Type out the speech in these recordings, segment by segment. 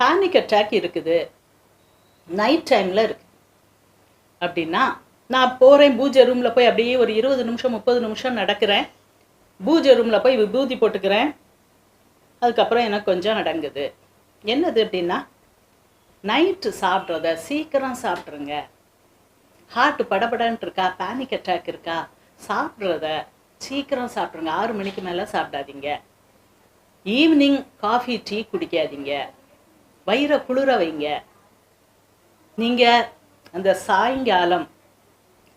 Panic attack இருக்குது. Night டைமில் இருக்கு. அப்படின்னா நான் போகிறேன் பூஜை ரூமில் போய் அப்படியே ஒரு இருபது நிமிஷம் முப்பது நிமிஷம் நடக்கிறேன். பூஜை ரூமில் போய் விபூதி போட்டுக்கிறேன். அதுக்கப்புறம் எனக்கு கொஞ்சம் நடங்குது என்னது அப்படின்னா நைட்டு சாப்பிட்றத சீக்கிரம் சாப்பிட்ருங்க ஹார்ட் படபடன்ட்டு இருக்கா பேனிக் அட்டாக் இருக்கா சாப்பிட்றத சீக்கிரம் சாப்பிட்ருங்க ஆறு மணிக்கு மேலே சாப்பிடாதீங்க. ஈவினிங் காஃபி டீ குடிக்காதீங்க. வயிறை குளிர வைங்க. நீங்கள் அந்த சாயங்காலம்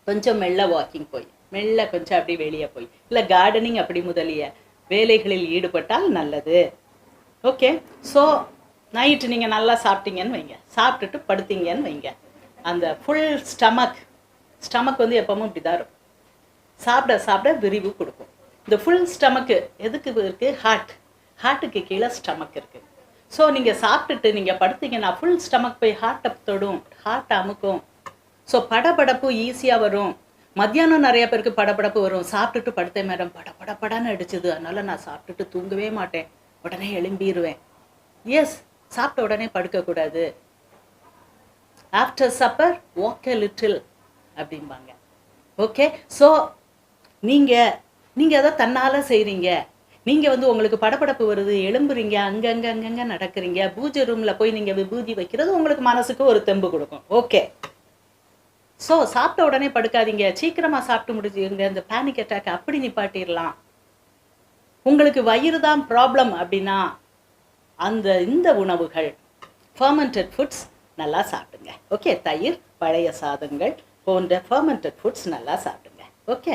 கொஞ்சம் மெல்ல வாக்கிங் போய் மெல்ல கொஞ்சம் அப்படி வெளியே போய் இல்லை கார்டனிங் அப்படி முதலிய வேலைகளில் ஈடுபட்டால் நல்லது. ஓகே ஸோ நைட்டு நீங்கள் நல்லா சாப்பிட்டீங்கன்னு வைங்க. சாப்பிட்டுட்டு படுத்தீங்கன்னு வைங்க. அந்த ஃபுல் ஸ்டமக் ஸ்டமக் வந்து எப்பவும் இப்படி தான் இருக்கும். சாப்பிட சாப்பிட விரிவு கொடுக்கும். இந்த ஃபுல் ஸ்டமக்கு எதுக்கு இருக்குது ஹார்ட் ஹார்ட்டுக்கு கீழே ஸ்டமக் இருக்குது ஸோ நீங்கள் சாப்பிட்டுட்டு நீங்கள் படுத்தீங்கன்னா ஃபுல் ஸ்டமக் போய் ஹார்ட்டை தொடும். ஹார்ட் அமுக்கும். ஸோ படபடப்பு ஈஸியாக வரும். மத்தியானம் நிறைய பேருக்கு படபடப்பு வரும். சாப்பிட்டுட்டு படுத்தேன் மேடம் பட படன்னு அடிச்சுது. அதனால நான் சாப்பிட்டுட்டு தூங்கவே மாட்டேன். உடனே எழும்பிடுவேன் எஸ் சாப்பிட்ட உடனே படுக்கக்கூடாது. After supper walk a little அப்படிம்பாங்க. ஓகே ஸோ நீங்கள் நீங்கள் அதை தன்னால் செய்கிறீங்க நீங்கள் வந்து உங்களுக்கு படபடப்பு வருது எழும்புறீங்க அங்கங்கே அங்கங்க நடக்கிறீங்க பூஜை ரூமில் போய் நீங்கள் விபூதி வைக்கிறது உங்களுக்கு மனசுக்கு ஒரு தெம்பு கொடுக்கும். ஓகே ஸோ சாப்பிட்ட உடனே படுக்காதீங்க. சீக்கிரமாக சாப்பிட்டு முடிச்சுங்க இந்த பேனிக் அட்டாக் அப்படி நிப்பாட்டிடலாம். உங்களுக்கு வயிறு தான் ப்ராப்ளம் அப்படின்னா அந்த இந்த உணவுகள் ஃபர்மெண்டட் ஃபுட்ஸ் நல்லா சாப்பிடுங்க. ஓகே தயிர் பழைய சாதங்கள் போன்ற ஃபர்மெண்டட் ஃபுட்ஸ் நல்லா சாப்பிடுங்க. ஓகே